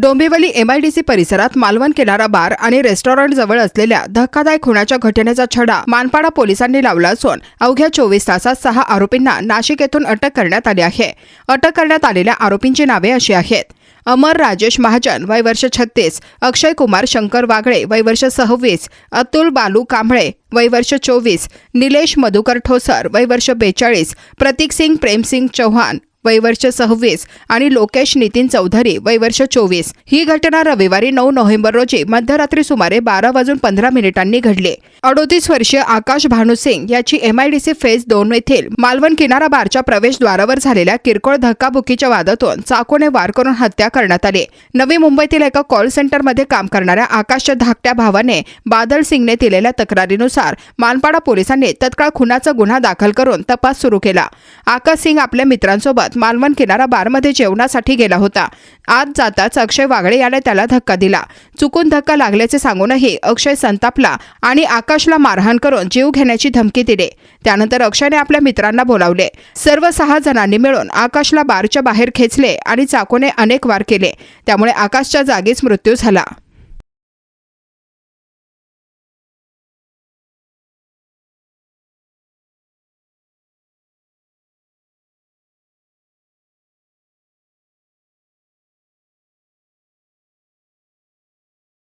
Dombivli MIDC परिसरात मालवण किनारा बार आणि रेस्टॉरंट जवळ असलेल्या धक्कादायक खुनाच्या घटनेचा छडा मानपाडा पोलिसांनी लावला असून अवघ्या चोवीस तासात सहा आरोपींना नाशिक येथून अटक करण्यात आली आहे. अटक करण्यात आलेल्या आरोपींची नावे अशी आहेत. अमर राजेश महाजन वय वर्ष छत्तीस अक्षय कुमार शंकर वागळे वय वर्ष सव्वीस अतुल बालू कांबळे वय वर्ष चोवीस निलेश मधुकर ठोसर वय वर्ष बेचाळीस प्रतीक सिंग प्रेमसिंग चौहान वयवर्ष सव्वीस आणि लोकेश नितीन चौधरी वयवर्ष चोवीस. ही घटना रविवारी नऊ नोव्हेंबर रोजी मध्यरात्री सुमारे बारा वाजून पंधरा मिनिटांनी घडली. अडोतीस वर्षीय आकाश भानुसिंग याची एमआयडीसी फेज दोन येथील मालवण किनारा बारच्या प्रवेशद्वारावर झालेल्या किरकोळ धक्काबुक्कीच्या वादातून चाकूने वार करून हत्या करण्यात आली. नवी मुंबईतील एका कॉल सेंटरमध्ये काम करणाऱ्या आकाशच्या धाकट्या भावाने बादल सिंगने दिलेल्या तक्रारीनुसार मानपाडा पोलिसांनी तत्काळ खुनाचा गुन्हा दाखल करून तपास सुरू केला. आकाश सिंग आपल्या मित्रांसोबत मालवण किनारा बारमध्ये जेवणासाठी गेला होता. आत जाताच अक्षय वागळे याने त्याला धक्का दिला. चुकून धक्का लागल्याचे सांगूनही अक्षय संतापला आणि आकाशला मारहाण करून जीव घेण्याची धमकी दिली. त्यानंतर अक्षयने आपल्या मित्रांना बोलावले. सर्व सहा जणांनी मिळून आकाशला बारच्या बाहेर खेचले आणि चाकूने अनेक वार केले. त्यामुळे आकाशच्या जागीच मृत्यू झाला.